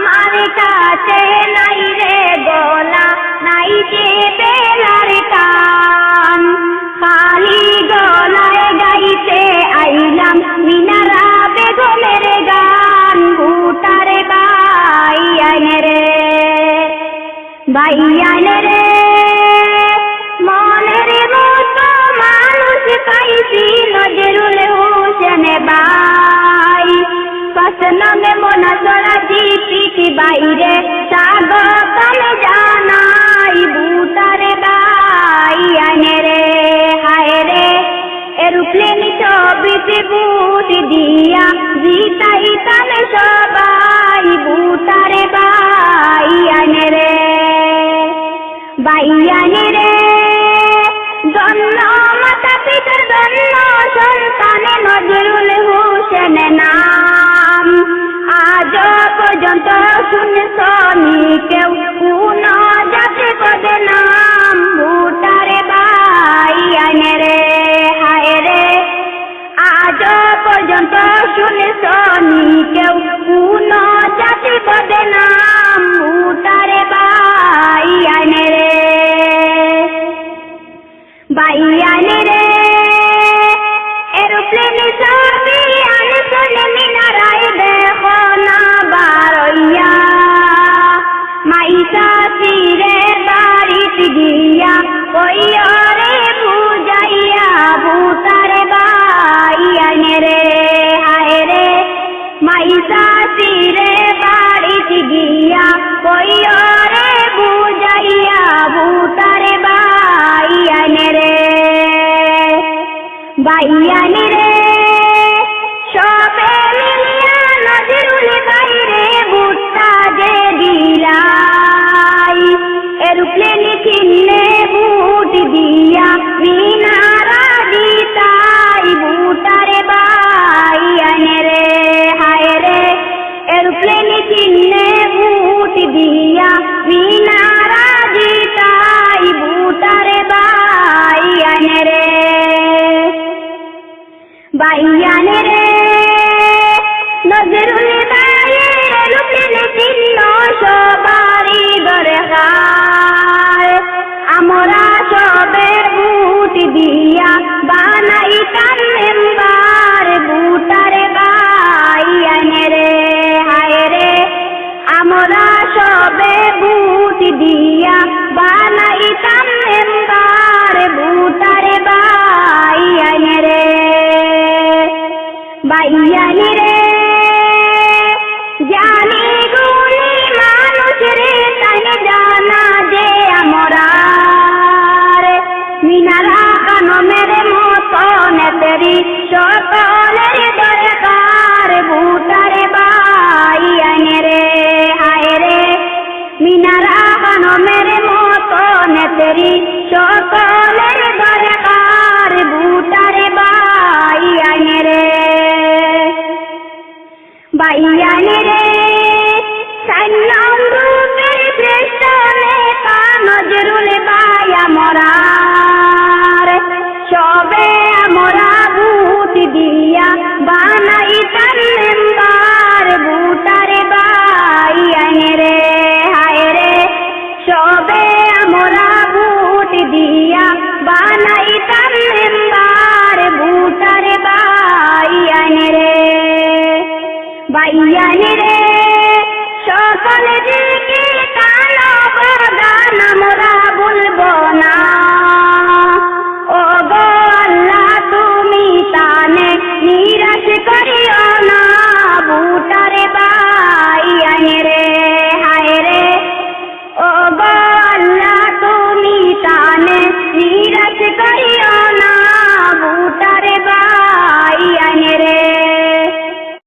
আমার কাছে নাই রে গলা, নাই যে বেলার টান খালি গলায় গাইতে আইলাম মিনারা বেগমের গান। ভুটারে বাইয়ান রে বাইয়ান রে। মনের মতো মানুষ পাইছি কসনমে মনা চড়া জিপিটি বাইরে। স্বাগতম জানাই ভুটারে বাইয়ান রে, হায় রে। এরোপ্লেন ছবিতে বুট দিয়া জিতাইতাম সবাই বুটারে বাইয়ানে রে। বাইয়ানে রে। জন্ম মাতা পিতার জন্ম সন্তানে নজরুল হোসেন নাম আজ পর্যন্ত শুনছনি কেউ কোন এরোপ্লেন কিনলে বুট দিয়া মিনারা দিতাই বুটারে বাইয়ানে রে হায় রে এরোপ্লেন কিনলে বুট দিয়া মিনারা দিতাই বুটারে বাইয়ানে রে বাইয়ানে বাইয়ানে রে। জানি রে সান্নাম রূপের শ্রেষ্ঠ নেতা নজরুল বায়া মরার। সবে আমরা ভূত দিয়া বানাই பையனிட